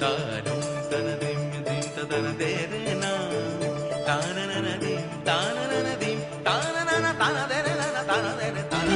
தாரும் தனதிம் திம் ததன தேரனா தானனனதிம் தானனனதிம் தானனன தானதேரன தானதேர தான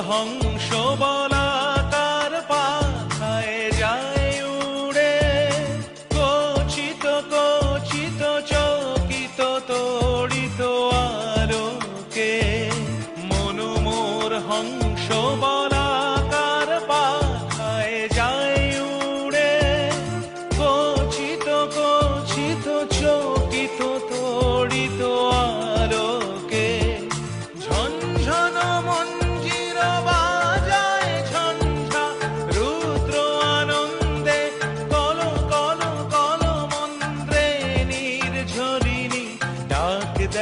হংস বলাকার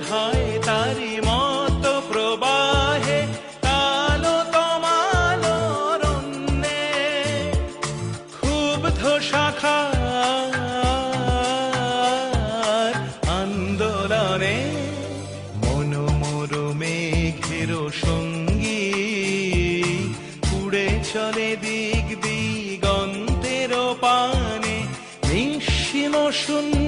ধায় তারি মত প্রবাহে কালো তমালো রণ্যে ক্ষুব্ধ শাখার আন্দোলনে মনোমোর মেঘের সঙ্গী উড়ে চলে দিক দিগন্তের পানে নিঃসীম শূন্যে